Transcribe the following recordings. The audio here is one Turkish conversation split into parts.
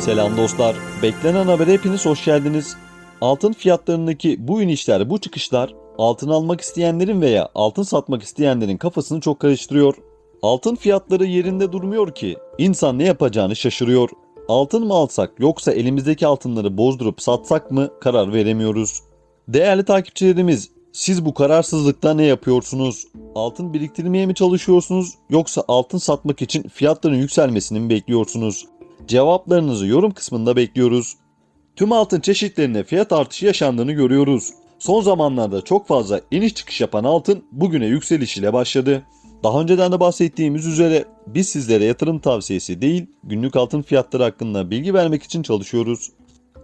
Selam dostlar. Beklenen habere hepiniz hoş geldiniz. Altın fiyatlarındaki bu inişler, bu çıkışlar altın almak isteyenlerin veya altın satmak isteyenlerin kafasını çok karıştırıyor. Altın fiyatları yerinde durmuyor ki. İnsan ne yapacağını şaşırıyor. Altın mı alsak yoksa elimizdeki altınları bozdurup satsak mı karar veremiyoruz. Değerli takipçilerimiz, siz bu kararsızlıkta ne yapıyorsunuz? Altın biriktirmeye mi çalışıyorsunuz yoksa altın satmak için fiyatların yükselmesini mi bekliyorsunuz? Cevaplarınızı yorum kısmında bekliyoruz. Tüm altın çeşitlerine fiyat artışı yaşandığını görüyoruz. Son zamanlarda çok fazla iniş çıkış yapan altın bugüne yükseliş ile başladı. Daha önceden de bahsettiğimiz üzere biz sizlere yatırım tavsiyesi değil, günlük altın fiyatları hakkında bilgi vermek için çalışıyoruz.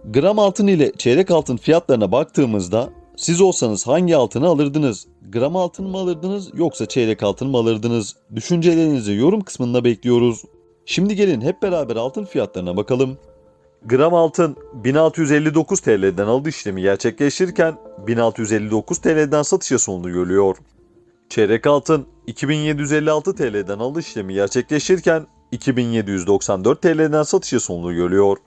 Gram altın ile çeyrek altın fiyatlarına baktığımızda siz olsanız hangi altını alırdınız? Gram altın mı alırdınız yoksa çeyrek altın mı alırdınız? Düşüncelerinizi yorum kısmında bekliyoruz. Şimdi gelin hep beraber altın fiyatlarına bakalım. Gram altın 1659 TL'den alış işlemi gerçekleştirirken 1659 TL'den satışa sonunu görüyor. Çeyrek altın 2756 TL'den alış işlemi gerçekleştirirken 2794 TL'den satışa sonunu görüyor.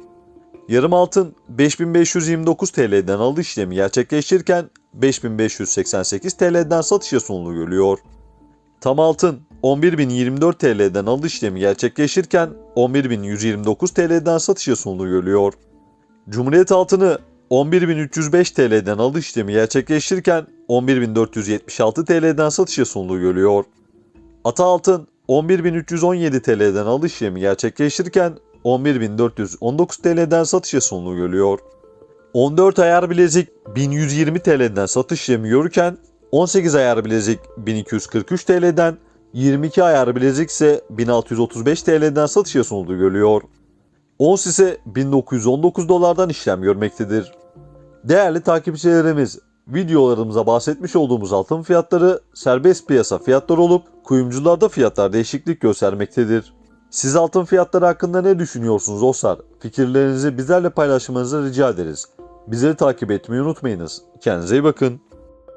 Yarım altın 5529 TL'den alış işlemi gerçekleştirirken 5588 TL'den satışa sonunu görüyor. Tam altın 11.024 TL'den alış işlemi gerçekleşirken 11.129 TL'den satışa sonunu görüyor. Cumhuriyet altını 11.305 TL'den alış işlemi gerçekleştirirken 11.476 TL'den satışa sonunu görüyor. Ata altın 11.317 TL'den alış işlemi gerçekleştirirken 11.419 TL'den satışa sonunu görüyor. 14 ayar bilezik 1120 TL'den satış işlemi görürken 18 ayar bilezik 1243 TL'den 22 ayar bilezik ise 1635 TL'den satışa sunulduğu görülüyor. Ons ise 1919 dolardan işlem görmektedir. Değerli takipçilerimiz, videolarımıza bahsetmiş olduğumuz altın fiyatları serbest piyasa fiyatları olup kuyumcularda fiyatlar değişiklik göstermektedir. Siz altın fiyatları hakkında ne düşünüyorsunuz dostlar? Fikirlerinizi bizlerle paylaşmanızı rica ederiz. Bizleri takip etmeyi unutmayınız. Kendinize iyi bakın.